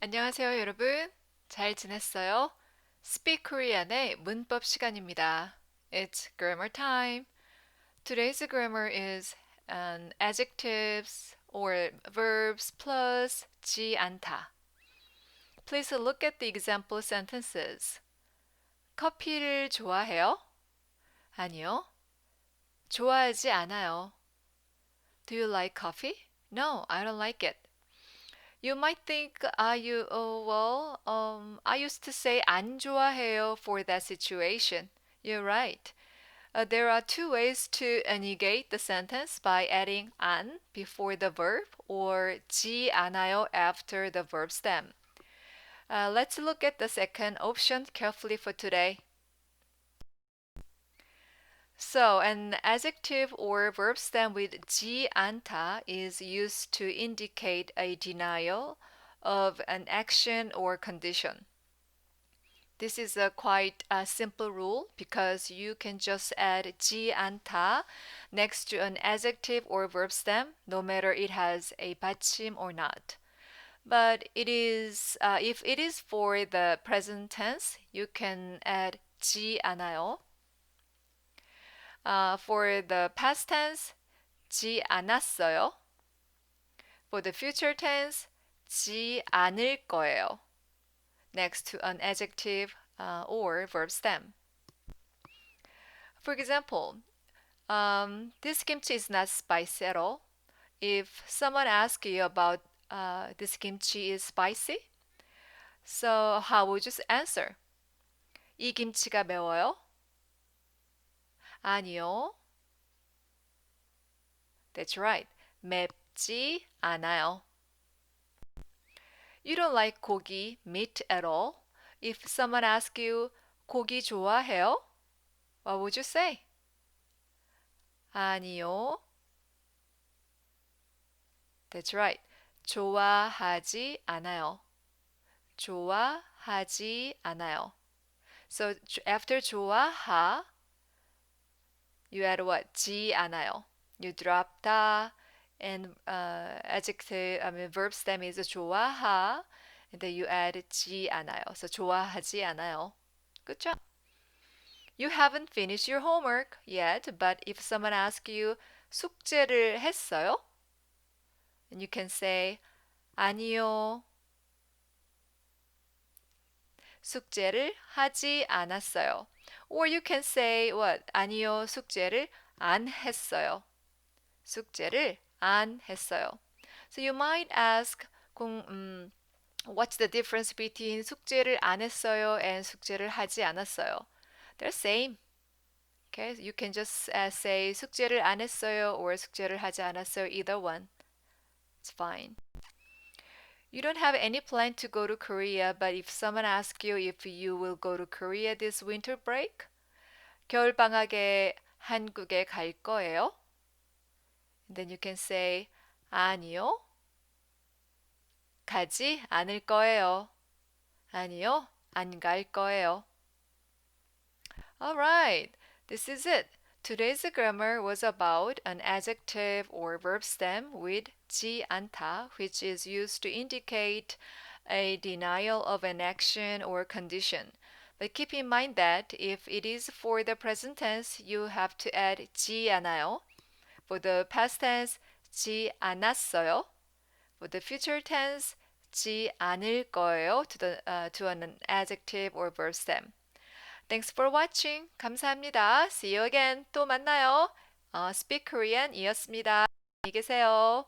안녕하세요, 여러분. 잘 지냈어요? Speak Korean의 문법 시간입니다. It's grammar time. Today's grammar is an adjectives or verbs plus 지 않다. Please look at the example sentences. 커피를 좋아해요? 아니요. 좋아하지 않아요. Do you like coffee? No, I don't like it. You might think, are you, oh, well, um, I used to say 안 좋아해요 for that situation. You're right. Uh, there are two ways to negate the sentence by adding 안 before the verb or 지 않아요 after the verb stem. Uh, let's look at the second option carefully for today. So, an adjective or verb stem with 지 않다 is used to indicate a denial of an action or condition. This is a quite a simple rule because you can just add 지 않다 next to an adjective or verb stem no matter it has a 받침 or not. But it is uh, if it is for the present tense, you can add 지 않아요 uh, for the past tense, 지 않았어요. For the future tense, 지 않을 거예요. Next to an adjective uh, or verb stem. For example, um, this kimchi is not spicy at all. If someone asks you about uh, this kimchi is spicy, so how would you answer? 이 김치가 매워요? 아니요. That's right. 맵지 않아요. You don't like 고기, meat at all. If someone asks you, 고기 좋아해요? What would you say? 아니요. That's right. 좋아하지 않아요. 좋아하지 않아요. So after 좋아하, you add what? 지 않아요. You drop 다 and uh, adjective, I mean verb stem is 좋아하 and then you add 지 않아요. So 좋아하지 않아요. Good job. You haven't finished your homework yet, but if someone asks you 숙제를 했어요? And you can say 아니요. 숙제를 하지 않았어요. Or you can say what? 아니요, 숙제를 안 했어요. 숙제를 안 했어요. So you might ask, 공, 음, what's the difference between 숙제를 안 했어요 and 숙제를 하지 않았어요? They're same. Okay, you can just uh, say 숙제를 안 했어요 or 숙제를 하지 않았어요. Either one. It's fine. You don't have any plan to go to Korea, but if someone asks you if you will go to Korea this winter break, 겨울 방학에 한국에 갈 거예요? Then you can say 아니요. 가지 않을 거예요. 아니요. 안 갈 거예요. Alright, this is it. Today's grammar was about an adjective or verb stem with 지 않다, which is used to indicate a denial of an action or condition. But keep in mind that if it is for the present tense, you have to add 지 않아요. For the past tense, 지 않았어요. For the future tense, 지 않을 거예요 to, the, uh, to an adjective or verb stem. Thanks for watching. 감사합니다. See you again. 또 만나요. 어, Speak Korean 이었습니다. 안녕히 계세요.